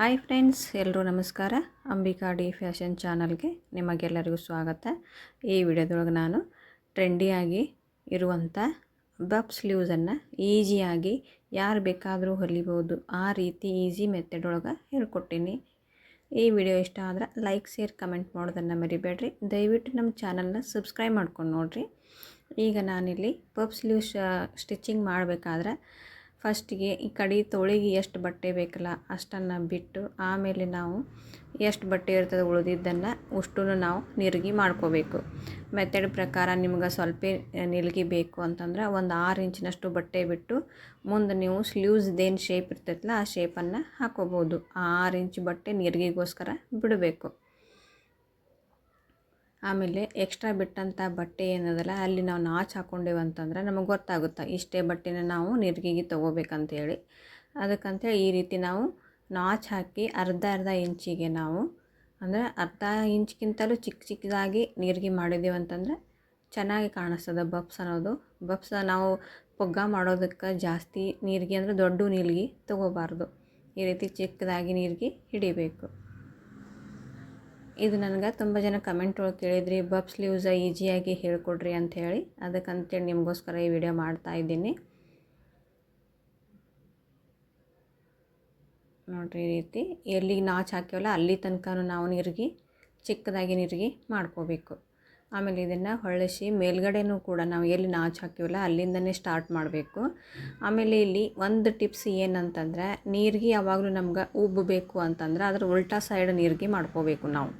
Hi friends ಎಲ್ಲರೂ ನಮಸ್ಕಾರ. Ambika D fashion ಚಾನಲ್ಗೆ ನಿಮಗೆಲ್ಲರಿಗೂ ಸ್ವಾಗತ. ಈ ವಿಡಿಯೋದೊಳಗೆ ನಾನು ಟ್ರೆಂಡಿಯಾಗಿ ಇರುವಂಥ ಬಪ್ ಸ್ಲೀವ್ಸನ್ನು ಈಸಿಯಾಗಿ ಯಾರು ಬೇಕಾದರೂ ಹೊಲಿಬೋದು. ಆ ರೀತಿ ಈಸಿ ಮೆಥಡೊಳಗೆ ಹೇಳ್ಕೊಟ್ಟೀನಿ. ಈ ವಿಡಿಯೋ ಇಷ್ಟ ಆದ್ರೆ ಲೈಕ್, ಶೇರ್, ಕಮೆಂಟ್ ಮಾಡೋದನ್ನು ಮರಿಬೇಡ್ರಿ. ದಯವಿಟ್ಟು ನಮ್ಮ ಚಾನಲ್ನ ಸಬ್ಸ್ಕ್ರೈಬ್ ಮಾಡ್ಕೊಂಡು ನೋಡಿರಿ. ಈಗ ನಾನಿಲ್ಲಿ ಪಫ್ ಸ್ಲೀವ್ಸ್ ಸ್ಟಿಚಿಂಗ್ ಮಾಡಬೇಕಾದ್ರೆ ಫಸ್ಟಿಗೆ ಈ ಕಡೆ ತೊಳಿಗೆ ಎಷ್ಟು ಬಟ್ಟೆ ಬೇಕಲ್ಲ ಅಷ್ಟನ್ನು ಬಿಟ್ಟು ಆಮೇಲೆ ನಾವು ಎಷ್ಟು ಬಟ್ಟೆ ಇರ್ತದೆ ಉಳಿದಿದ್ದನ್ನು ಅಷ್ಟು ನಾವು ನಿರ್ಗಿ ಮಾಡ್ಕೋಬೇಕು. ಮೆಥಡ್ ಪ್ರಕಾರ ನಿಮ್ಗೆ ಸ್ವಲ್ಪ ನಿಲ್ಗಿ ಬೇಕು ಅಂತಂದ್ರೆ ಒಂದು ಆರು ಇಂಚಿನಷ್ಟು ಬಟ್ಟೆ ಬಿಟ್ಟು ಮುಂದೆ ನೀವು ಸ್ಲೀವ್ಸ್ದೇನು ಶೇಪ್ ಇರ್ತೈತಲ್ಲ ಆ ಶೇಪನ್ನು ಹಾಕೋಬೋದು. ಆ ಆರು ಇಂಚ್ ಬಟ್ಟೆ ನಿರ್ಗಿಗೋಸ್ಕರ ಬಿಡಬೇಕು. ಆಮೇಲೆ ಎಕ್ಸ್ಟ್ರಾ ಬಿಟ್ಟಂಥ ಬಟ್ಟೆ ಏನದಲ್ಲ, ಅಲ್ಲಿ ನಾವು ನಾಚ್ ಹಾಕ್ಕೊಂಡೇವು ಅಂತಂದ್ರೆ ನಮಗೆ ಗೊತ್ತಾಗುತ್ತೆ, ಇಷ್ಟೇ ಬಟ್ಟೆನ ನಾವು ನೀರಿಗೆಗೆ ತೊಗೋಬೇಕಂತೇಳಿ ಅದಕ್ಕಂತೇಳಿ ಈ ರೀತಿ ನಾವು ನಾಚ್ ಹಾಕಿ ಅರ್ಧ ಅರ್ಧ ಇಂಚಿಗೆ ನಾವು, ಅಂದರೆ ಅರ್ಧ ಇಂಚ್ಗಿಂತಲೂ ಚಿಕ್ಕ ಚಿಕ್ಕದಾಗಿ ನೀರಿಗೆ ಮಾಡಿದ್ದೀವಿ ಅಂತಂದ್ರೆ ಚೆನ್ನಾಗಿ ಕಾಣಿಸ್ತದೆ ಬಬ್ಸ್ ಅನ್ನೋದು. ಬಬ್ಸ್ ನಾವು ಪೊಗ್ಗ ಮಾಡೋದಕ್ಕೆ ಜಾಸ್ತಿ ನೀರಿಗೆ ಅಂದರೆ ದೊಡ್ಡ ನೀಲ್ಗಿ ತೊಗೋಬಾರ್ದು. ಈ ರೀತಿ ಚಿಕ್ಕದಾಗಿ ನೀರಿಗೆ ಹಿಡಿಬೇಕು. ಇದು ನನಗೆ ತುಂಬ ಜನ ಕಮೆಂಟ್ ಒಳಗೆ ಕೇಳಿದ್ರಿ ಬಬ್ ಸ್ಲೀವ್ಸ ಈಸಿಯಾಗಿ ಹೇಳ್ಕೊಡ್ರಿ ಅಂಥೇಳಿ ಅದಕ್ಕಂತೇಳಿ ನಿಮಗೋಸ್ಕರ ಈ ವಿಡಿಯೋ ಮಾಡ್ತಾ ಇದ್ದೀನಿ. ನೋಡಿರಿ ಈ ರೀತಿ. ಎಲ್ಲಿಗೆ ನಾಚು ಹಾಕ್ಯವಲ್ಲ, ಅಲ್ಲಿ ತನಕ ನಾವು ನಿರ್ಗಿ, ಚಿಕ್ಕದಾಗಿ ನಿರ್ಗಿ ಮಾಡ್ಕೋಬೇಕು. ಆಮೇಲೆ ಇದನ್ನು ಹೊಳಿಸಿ ಮೇಲ್ಗಡೆನೂ ಕೂಡ ನಾವು ಎಲ್ಲಿ ನಾಚು ಹಾಕಿವಲ್ಲ ಅಲ್ಲಿಂದನೇ ಸ್ಟಾರ್ಟ್ ಮಾಡಬೇಕು. ಆಮೇಲೆ ಇಲ್ಲಿ ಒಂದು ಟಿಪ್ಸ್ ಏನಂತಂದರೆ ನೀರಿಗೆ ಯಾವಾಗಲೂ ನಮ್ಗೆ ಉಬ್ಬಬೇಕು ಅಂತಂದ್ರೆ ಅದ್ರ ಉಲ್ಟಾ ಸೈಡ್ ನೀರಿಗೆ ಮಾಡ್ಕೋಬೇಕು ನಾವು.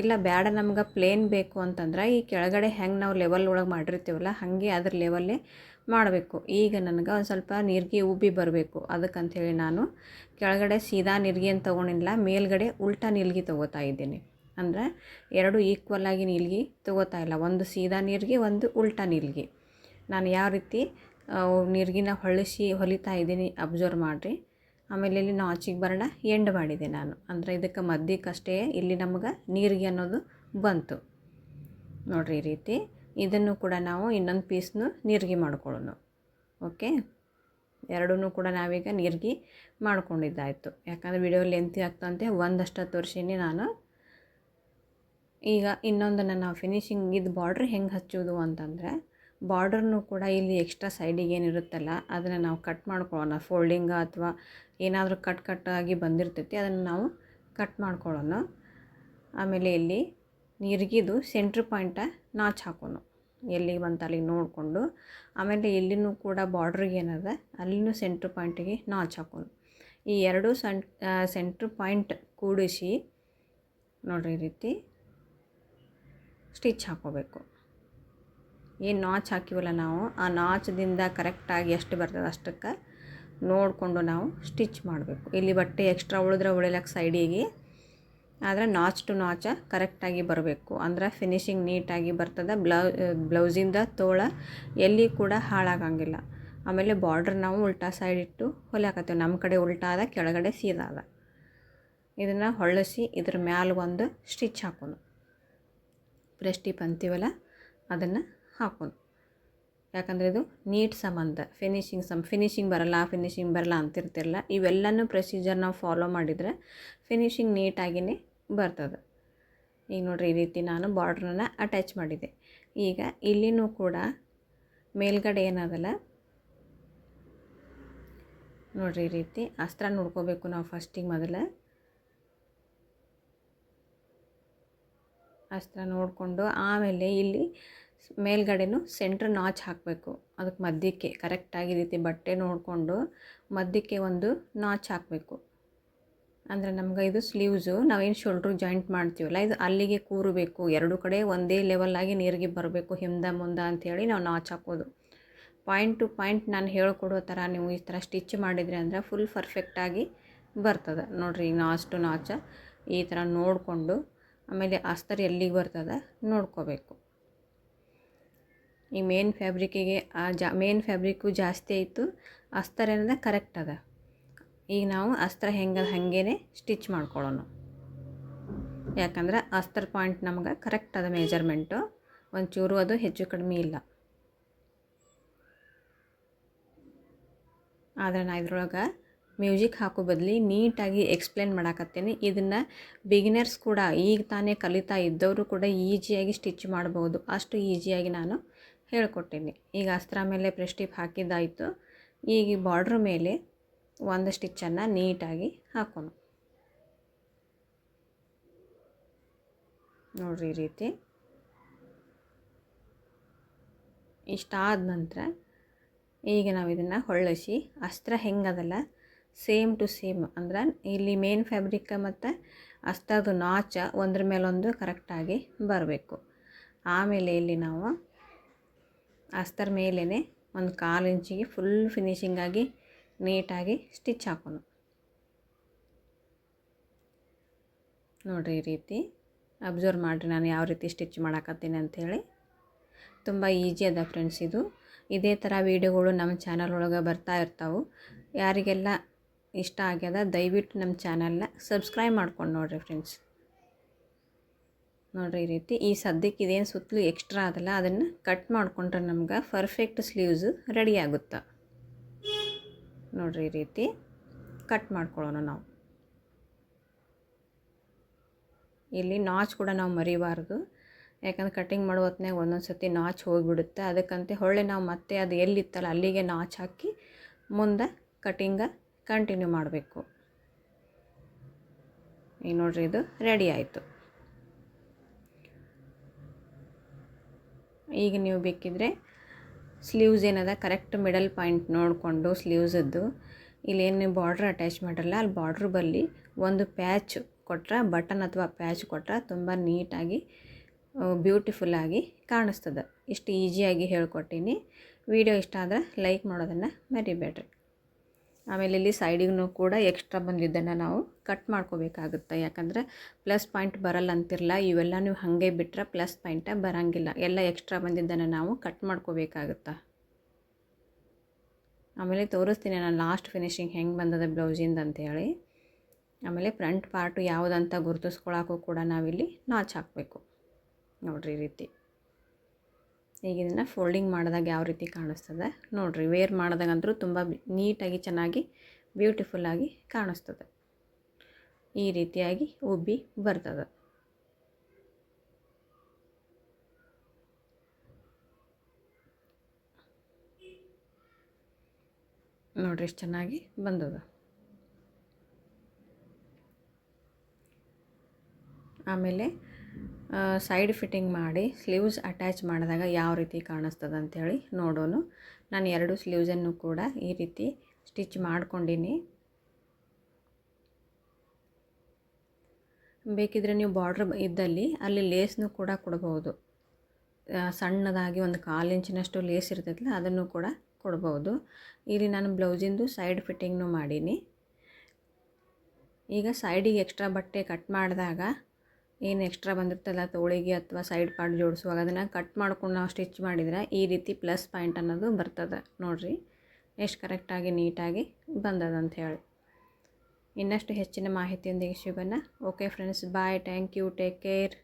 ಇಲ್ಲ ಬೇಡ ನಮ್ಗೆ ಪ್ಲೇನ್ ಬೇಕು ಅಂತಂದ್ರೆ ಈ ಕೆಳಗಡೆ ಹೆಂಗೆ ನಾವು ಲೆವೆಲ್ ಒಳಗೆ ಮಾಡಿರ್ತೀವಲ್ಲ ಹಾಗೆ ಅದ್ರ ಲೆವೆಲ್ಲೇ ಮಾಡಬೇಕು. ಈಗ ನನಗೆ ಒಂದು ಸ್ವಲ್ಪ ನೀರಿಗೆ ಉಬ್ಬಿ ಬರಬೇಕು. ಅದಕ್ಕಂಥೇಳಿ ನಾನು ಕೆಳಗಡೆ ಸೀದಾ ನೀರಿಗೆ ಅಂತ ತೊಗೊಂಡಿಲ್ಲ, ಮೇಲ್ಗಡೆ ಉಲ್ಟಾ ನೀರಿಗೆ ತೊಗೋತಾ ಇದ್ದೀನಿ. ಅಂದರೆ ಎರಡು ಈಕ್ವಲ್ ಆಗಿ ತಗೋತಾ ಇಲ್ಲ. ಒಂದು ಸೀದಾ ನೀರಿಗೆ, ಒಂದು ಉಲ್ಟಾ ನಿಲ್ಗಿ. ನಾನು ಯಾವ ರೀತಿ ನೀರ್ಗಿನ ಹೊಳಿಸಿ ಹೊಲಿತಾ ಇದ್ದೀನಿ, ಅಬ್ಸರ್ವ್ ಮಾಡಿರಿ. ಆಮೇಲೆ ಇಲ್ಲಿ ನಾಚಿಗೆ ಬರೋಣ ಎಂಡ್ ಮಾಡಿದೆ ನಾನು. ಅಂದರೆ ಇದಕ್ಕೆ ಮಧ್ಯಕ್ಕಷ್ಟೇ ಇಲ್ಲಿ ನಮ್ಗೆ ನೀರಿಗೆ ಅನ್ನೋದು ಬಂತು. ನೋಡಿರಿ ಈ ರೀತಿ. ಇದನ್ನು ಕೂಡ ನಾವು ಇನ್ನೊಂದು ಪೀಸ್ನು ನೀರಿಗೆ ಮಾಡ್ಕೊಳ್ಳೋಣ. ಓಕೆ? ಎರಡೂ ಕೂಡ ನಾವೀಗ ನೀರಿಗೆ ಮಾಡ್ಕೊಂಡಿದ್ದಾಯಿತು. ಯಾಕಂದರೆ ವಿಡಿಯೋ ಲೆಂತಿ ಆಗ್ತಂತೆ, ಒಂದಷ್ಟು ತೋರಿಸಿನಿ ನಾನು. ಈಗ ಇನ್ನೊಂದನ್ನು ನಾವು ಫಿನಿಶಿಂಗ್ ಇದು ಬಾರ್ಡ್ರ್ ಹೆಂಗೆ ಹಚ್ಚೋದು ಅಂತಂದರೆ ಬಾರ್ಡ್ರನ್ನು ಕೂಡ ಇಲ್ಲಿ ಎಕ್ಸ್ಟ್ರಾ ಸೈಡಿಗೆ ಏನಿರುತ್ತಲ್ಲ ಅದನ್ನು ನಾವು ಕಟ್ ಮಾಡ್ಕೊಳ್ಳೋಣ. ಫೋಲ್ಡಿಂಗ್ ಅಥವಾ ಏನಾದರೂ ಕಟ್ ಕಟ್ಟಾಗಿ ಬಂದಿರ್ತೈತಿ, ಅದನ್ನು ನಾವು ಕಟ್ ಮಾಡ್ಕೊಳ್ಳೋಣ. ಆಮೇಲೆ ಇಲ್ಲಿ ನಿರ್ಗಿದು ಸೆಂಟ್ರ್ ಪಾಯಿಂಟ ನಾಚ್ ಹಾಕೋಣ. ಎಲ್ಲಿಗೆ ಬಂತ ಅಲ್ಲಿಗೆ ನೋಡಿಕೊಂಡು, ಆಮೇಲೆ ಇಲ್ಲಿನೂ ಕೂಡ ಬಾರ್ಡ್ರಿಗೆ ಏನದ, ಅಲ್ಲಿನೂ ಸೆಂಟ್ರ್ ಪಾಯಿಂಟಿಗೆ ನಾಚ್ ಹಾಕೋಣ. ಈ ಎರಡು ಸೆಂಟ್ ಸೆಂಟ್ರ್ ಪಾಯಿಂಟ್ ಕೂಡಿಸಿ, ನೋಡ್ರಿ ಈ ರೀತಿ. ಸ್ಟಿಚ್ ಹಾಕೋಬೇಕು. ಏನು ನಾಚ್ ಹಾಕಿವಲ್ಲ ನಾವು, ಆ ನಾಚದಿಂದ ಕರೆಕ್ಟಾಗಿ ಎಷ್ಟು ಬರ್ತದೆ ಅಷ್ಟಕ್ಕೆ ನೋಡಿಕೊಂಡು ನಾವು ಸ್ಟಿಚ್ ಮಾಡಬೇಕು. ಇಲ್ಲಿ ಬಟ್ಟೆ ಎಕ್ಸ್ಟ್ರಾ ಉಳಿದ್ರೆ ಉಳಿಲಕ್ಕೆ ಸೈಡಿಗೆ ಆದರೆ ನಾಚ್ ಟು ನಾಚ ಕರೆಕ್ಟಾಗಿ ಬರಬೇಕು. ಅಂದ್ರೆ ಫಿನಿಶಿಂಗ್ ನೀಟಾಗಿ ಬರ್ತದೆ, ಬ್ಲೌ, ಬ್ಲೌಸಿಂದ ತೋಳ ಎಲ್ಲಿ ಕೂಡ ಹಾಳಾಗಂಗಿಲ್ಲ. ಆಮೇಲೆ ಬಾರ್ಡ್ರ್ ನಾವು ಉಲ್ಟಾ ಸೈಡ್ ಇಟ್ಟು ಹೊಲಿಯಾಕತ್ತೀವಿ ನಮ್ಮ ಕಡೆ ಉಲ್ಟಾ ಅದ ಕೆಳಗಡೆ ಸೀದಾ ಅದ ಇದನ್ನು ಹೊಳಸಿ ಇದ್ರ ಮ್ಯಾಲ ಒಂದು ಸ್ಟಿಚ್ ಹಾಕೋಣ ಪ್ರೆಸ್ ಟಿಪ್ ಅಂತೀವಲ್ಲ ಅದನ್ನು ಹಾಕೋದು. ಯಾಕಂದರೆ ಇದು ನೀಟ್ ಸಂಬಂಧ. ಫಿನಿಶಿಂಗ್ ಸಮ್ ಫಿನಿಶಿಂಗ್ ಬರಲ್ಲ ಫಿನಿಶಿಂಗ್ ಬರಲ್ಲ ಅಂತಿರ್ತಿರಲ್ಲ, ಇವೆಲ್ಲನೂ ಪ್ರೊಸೀಜರ್ ನಾವು ಫಾಲೋ ಮಾಡಿದರೆ ಫಿನಿಶಿಂಗ್ ನೀಟಾಗಿಯೇ ಬರ್ತದೆ. ಈಗ ನೋಡಿರಿ ಈ ರೀತಿ ನಾನು ಬಾರ್ಡ್ರನ್ನ ಅಟ್ಯಾಚ್ ಮಾಡಿದೆ. ಈಗ ಇಲ್ಲಿನೂ ಕೂಡ ಮೇಲ್ಗಡೆ ಏನದಲ್ಲ, ನೋಡಿರಿ ಈ ರೀತಿ ಅಸ್ತ್ರ ನೋಡ್ಕೋಬೇಕು ನಾವು ಫಸ್ಟಿಗೆ ಮೊದಲು. ಅಸ್ತ್ರ ನೋಡಿಕೊಂಡು ಆಮೇಲೆ ಇಲ್ಲಿ ಮೇಲ್ಗಡೆನೂ ಸೆಂಟ್ರ್ ನಾಚ್ ಹಾಕಬೇಕು. ಅದಕ್ಕೆ ಮಧ್ಯಕ್ಕೆ, ಕರೆಕ್ಟಾಗಿ ರೀತಿ ಬಟ್ಟೆ ನೋಡಿಕೊಂಡು ಮಧ್ಯಕ್ಕೆ ಒಂದು ನಾಚ್ ಹಾಕಬೇಕು. ಅಂದರೆ ನಮ್ಗೆ ಇದು ಸ್ಲೀವ್ಸು, ನಾವೇನು ಶೋಲ್ಡ್ರು ಜಾಯಿಂಟ್ ಮಾಡ್ತೀವಲ್ಲ, ಇದು ಅಲ್ಲಿಗೆ ಕೂರಬೇಕು. ಎರಡು ಕಡೆ ಒಂದೇ ಲೆವೆಲ್ಲಾಗಿ ನೀರಿಗೆ ಬರಬೇಕು, ಹಿಂದೆ ಮುಂದೆ ಅಂಥೇಳಿ ನಾವು ನಾಚ್ ಹಾಕೋದು. ಪಾಯಿಂಟ್ ಟು ಪಾಯಿಂಟ್ ನಾನು ಹೇಳ್ಕೊಡೋ ಥರ ನೀವು ಈ ಥರ ಸ್ಟಿಚ್ ಮಾಡಿದ್ರಿ ಅಂದರೆ ಫುಲ್ ಪರ್ಫೆಕ್ಟಾಗಿ ಬರ್ತದೆ. ನೋಡಿರಿ ಈಗ ನಾಚ್ ಟು ನಾಚ ಈ ಥರ ನೋಡಿಕೊಂಡು ಆಮೇಲೆ ಅಸ್ತರ್ ಎಲ್ಲಿಗೆ ಬರ್ತದೆ ನೋಡ್ಕೋಬೇಕು. ಈ ಮೇನ್ ಫ್ಯಾಬ್ರಿಕ್ಕಿಗೆ ಆ ಜಾ, ಮೇನ್ ಫ್ಯಾಬ್ರಿಕ್ಕು ಜಾಸ್ತಿ ಆಯಿತು ಅಸ್ತರ್ ಏನದ ಕರೆಕ್ಟ್ ಅದ. ಈಗ ನಾವು ಅಸ್ತ್ರ ಹೆಂಗೆ ಹಾಗೇ ಸ್ಟಿಚ್ ಮಾಡ್ಕೊಳ್ಳೋಣ. ಯಾಕಂದ್ರೆ ಅಸ್ತ್ರ ಪಾಯಿಂಟ್ ನಮ್ಗೆ ಕರೆಕ್ಟ್ ಅದ ಮೆಜರ್ಮೆಂಟು ಒಂಚೂರು ಅದು ಹೆಚ್ಚು ಕಡಿಮೆ ಇಲ್ಲ. ಆದರೆ ನಾ ಇದ್ರೊಳಗೆ ಮ್ಯೂಸಿಕ್ ಹಾಕೋ ಬದಲಿ ನೀಟಾಗಿ ಎಕ್ಸ್ಪ್ಲೇನ್ ಮಾಡಾಕತ್ತೇನೆ. ಇದನ್ನು ಬಿಗಿನರ್ಸ್ ಕೂಡ ಈಗ ತಾನೇ ಕಲಿತಾ ಇದ್ದವರು ಕೂಡ ಈಸಿಯಾಗಿ ಸ್ಟಿಚ್ ಮಾಡ್ಬೋದು. ಅಷ್ಟು ಈಸಿಯಾಗಿ ನಾನು ಹೇಳ್ಕೊಟ್ಟೇನೆ. ಈಗ ಅಸ್ತ್ರ ಮೇಲೆ ಪ್ರೆಸ್ಟಿಪ್ ಹಾಕಿದ್ದಾಯಿತು. ಈಗ ಬಾರ್ಡ್ರ್ ಮೇಲೆ ಒಂದು ಸ್ಟಿಚ್ಚನ್ನು ನೀಟಾಗಿ ಹಾಕೋಣ. ನೋಡ್ರಿ ಈ ರೀತಿ. ಇಷ್ಟಾದ ನಂತರ ಈಗ ನಾವು ಇದನ್ನು ಹೊಳ್ಳಿಸಿ, ಅಸ್ತ್ರ ಹೆಂಗದಲ್ಲ ಸೇಮ್ ಟು ಸೇಮ್ ಅಂದ್ರೆ ಇಲ್ಲಿ ಮೇನ್ ಫ್ಯಾಬ್ರಿಕ್ ಮತ್ತು ಅಷ್ಟದು ನಾಚ ಒಂದ್ರ ಮೇಲೊಂದು ಕರೆಕ್ಟಾಗಿ ಬರಬೇಕು. ಆಮೇಲೆ ಇಲ್ಲಿ ನಾವು ಅಸ್ತರ ಮೇಲೇ ಒಂದು ಕಾಲು ಇಂಚಿಗೆ ಫುಲ್ ಫಿನಿಶಿಂಗಾಗಿ ನೀಟಾಗಿ ಸ್ಟಿಚ್ ಹಾಕೋಣ. ನೋಡಿರಿ ಈ ರೀತಿ ಅಬ್ಸರ್ವ್ ಮಾಡಿರಿ ನಾನು ಯಾವ ರೀತಿ ಸ್ಟಿಚ್ ಮಾಡಾಕತ್ತೀನಿ ಅಂಥೇಳಿ ತುಂಬ ಈಜಿ ಅದ ಫ್ರೆಂಡ್ಸ್ ಇದು. ಇದೇ ಥರ ವೀಡಿಯೋಗಳು ನಮ್ಮ ಚಾನಲ್ ಒಳಗೆ ಬರ್ತಾ ಇರ್ತಾವೆ. ಯಾರಿಗೆಲ್ಲ ಇಷ್ಟ ಆಗ್ಯದ, ದಯವಿಟ್ಟು ನಮ್ಮ ಚಾನಲ್ನ ಸಬ್ಸ್ಕ್ರೈಬ್ ಮಾಡ್ಕೊಂಡು ನೋಡಿರಿ ಫ್ರೆಂಡ್ಸ್ ನೋಡಿರಿ ಈ ರೀತಿ, ಈ ಸದ್ಯಕ್ಕೆ ಇದೇನು ಸುತ್ತಲೂ ಎಕ್ಸ್ಟ್ರಾ ಅದಲ್ಲ ಅದನ್ನು ಕಟ್ ಮಾಡಿಕೊಂಡ್ರೆ ನಮ್ಗೆ ಪರ್ಫೆಕ್ಟ್ ಸ್ಲೀವ್ಸ್ ರೆಡಿ ಆಗುತ್ತೆ. ನೋಡಿರಿ ಈ ರೀತಿ ಕಟ್ ಮಾಡ್ಕೊಳ್ಳೋಣ ನಾವು. ಇಲ್ಲಿ ನಾಚ್ ಕೂಡ ನಾವು ಮರಿಬಾರ್ದು. ಯಾಕಂದ್ರೆ ಕಟಿಂಗ್ ಮಾಡೋ ಹೊತ್ನಾಗ ಒಂದೊಂದು ಸರ್ತಿ ನಾಚ್ ಹೋಗಿಬಿಡುತ್ತೆ. ಅದಕ್ಕಂತೆ ಹೊಳ್ಳೆ ನಾವು ಮತ್ತೆ ಅದು ಎಲ್ಲಿತ್ತಲ್ಲ, ಅಲ್ಲಿಗೆ ನಾಚ್ ಹಾಕಿ ಮುಂದೆ ಕಟಿಂಗ ಕಂಟಿನ್ಯೂ ಮಾಡಬೇಕು. ಈಗ ನೋಡ್ರಿ ಇದು ರೆಡಿ ಆಯಿತು. ಈಗ ನೀವು ಬೇಕಿದ್ರೆ ಸ್ಲೀವ್ಸ್ ಏನದ? ಕರೆಕ್ಟ್ ಮಿಡಲ್ ಪಾಯಿಂಟ್ ನೋಡಿಕೊಂಡು ಸ್ಲೀವ್ಸದ್ದು ಇಲ್ಲೇನು ಬಾರ್ಡ್ರ್ ಅಟ್ಯಾಚ್ ಮಾಡಿರಲ್ಲ, ಅಲ್ಲಿ ಬಾರ್ಡ್ರ್ ಬಲ್ಲಿ ಒಂದು ಪ್ಯಾಚ್ ಕೊಟ್ರೆ ಬಟನ್ ಅಥವಾ ಪ್ಯಾಚ್ ಕೊಟ್ರೆ ತುಂಬ ನೀಟಾಗಿ ಬ್ಯೂಟಿಫುಲ್ಲಾಗಿ ಕಾಣಿಸ್ತದೆ. ಇಷ್ಟು ಈಸಿಯಾಗಿ ಹೇಳ್ಕೊಟ್ಟೀನಿ. ವಿಡಿಯೋ ಇಷ್ಟ ಆದರೆ ಲೈಕ್ ಮಾಡೋದನ್ನು ಮರಿಬೇಡ್ರಿ. ಆಮೇಲೆ ಇಲ್ಲಿ ಸೈಡಿಗೂ ಕೂಡ ಎಕ್ಸ್ಟ್ರಾ ಬಂದಿದ್ದನ್ನು ನಾವು ಕಟ್ ಮಾಡ್ಕೋಬೇಕಾಗುತ್ತೆ. ಯಾಕಂದರೆ ಪ್ಲಸ್ ಪಾಯಿಂಟ್ ಬರಲ್ಲ ಅಂತಿರಲ್ಲ ಇವೆಲ್ಲ ನೀವು ಹಾಗೆ ಬಿಟ್ಟರೆ ಪ್ಲಸ್ ಪಾಯಿಂಟೇ ಬರೋಂಗಿಲ್ಲ. ಎಲ್ಲ ಎಕ್ಸ್ಟ್ರಾ ಬಂದಿದ್ದನ್ನು ನಾವು ಕಟ್ ಮಾಡ್ಕೋಬೇಕಾಗುತ್ತೆ? ಆಮೇಲೆ ತೋರಿಸ್ತೀನಿ ನಾನು ಲಾಸ್ಟ್ ಫಿನಿಶಿಂಗ್ ಹೆಂಗೆ ಬಂದದ ಬ್ಲೌಸಿಂದ ಅಂತೇಳಿ ಆಮೇಲೆ ಫ್ರಂಟ್ ಪಾರ್ಟು ಯಾವುದಂತ ಗುರುತಿಸ್ಕೊಳಕ್ಕೂ ಕೂಡ ನಾವಿಲ್ಲಿ ನಾಚ್ ಹಾಕಬೇಕು. ನೋಡ್ರಿ ಈ ರೀತಿ. ಈಗ ಇದನ್ನು ಫೋಲ್ಡಿಂಗ್ ಮಾಡಿದಾಗ ಯಾವ ರೀತಿ ಕಾಣಿಸ್ತದೆ? ನೋಡಿರಿ ವೇರ್ ಮಾಡಿದಾಗಂತೂ ತುಂಬ ನೀಟಾಗಿ ಚೆನ್ನಾಗಿ ಬ್ಯೂಟಿಫುಲ್ಲಾಗಿ ಕಾಣಿಸ್ತದೆ. ಈ ರೀತಿಯಾಗಿ ಉಬ್ಬಿ ಬರ್ತದೆ. ನೋಡ್ರಿ ಎಷ್ಟು ಚೆನ್ನಾಗಿ ಬಂದದ. ಆಮೇಲೆ ಸೈಡ್ ಫಿಟ್ಟಿಂಗ್ ಮಾಡಿ ಸ್ಲೀವ್ಸ್ ಅಟ್ಯಾಚ್ ಮಾಡಿದಾಗ ಯಾವ ರೀತಿ ಕಾಣಿಸ್ತದೆ ಅಂಥೇಳಿ ನೋಡೋಣ ನಾನು ಎರಡು ಸ್ಲೀವ್ಸನ್ನು ಕೂಡ ಈ ರೀತಿ ಸ್ಟಿಚ್ ಮಾಡ್ಕೊಂಡಿನಿ. ಬೇಕಿದ್ರೆ ನೀವು ಬಾರ್ಡ್ರ್ ಇದ್ದಲ್ಲಿ ಅಲ್ಲಿ ಲೇಸ್ನು ಕೂಡ ಕೊಡ್ಬೋದು. ಸಣ್ಣದಾಗಿ ಒಂದು ಕಾಲು ಇಂಚಿನಷ್ಟು ಲೇಸ್ ಇರ್ತೈತಲ್ಲ, ಅದನ್ನು ಕೂಡ ಕೊಡ್ಬೋದು. ಇಲ್ಲಿ ನಾನು ಬ್ಲೌಸಿಂದು ಸೈಡ್ ಫಿಟ್ಟಿಂಗ್ನು ಮಾಡೀನಿ. ಈಗ ಸೈಡಿಗೆ ಎಕ್ಸ್ಟ್ರಾ ಬಟ್ಟೆ ಕಟ್ ಮಾಡಿದಾಗ ಏನು ಎಕ್ಸ್ಟ್ರಾ ಬಂದಿರ್ತಲ್ಲ ತೋಳಿಗೆ ಅಥವಾ ಸೈಡ್ ಪಾರ್ಟ್ ಜೋಡಿಸುವಾಗ ಅದನ್ನು ಕಟ್ ಮಾಡ್ಕೊಂಡು ನಾವು ಸ್ಟಿಚ್ ಮಾಡಿದರೆ ಈ ರೀತಿ ಪ್ಲಸ್ ಪಾಯಿಂಟ್ ಅನ್ನೋದು ಬರ್ತದೆ. ನೋಡಿರಿ, ಎಷ್ಟು ಕರೆಕ್ಟಾಗಿ ನೀಟಾಗಿ ಬಂದದ ಅಂತ ಹೇಳಿ. ಇನ್ನಷ್ಟು ಹೆಚ್ಚಿನ ಮಾಹಿತಿಯೊಂದಿಗೆ ಶಿವನ okay friends bye thank you take care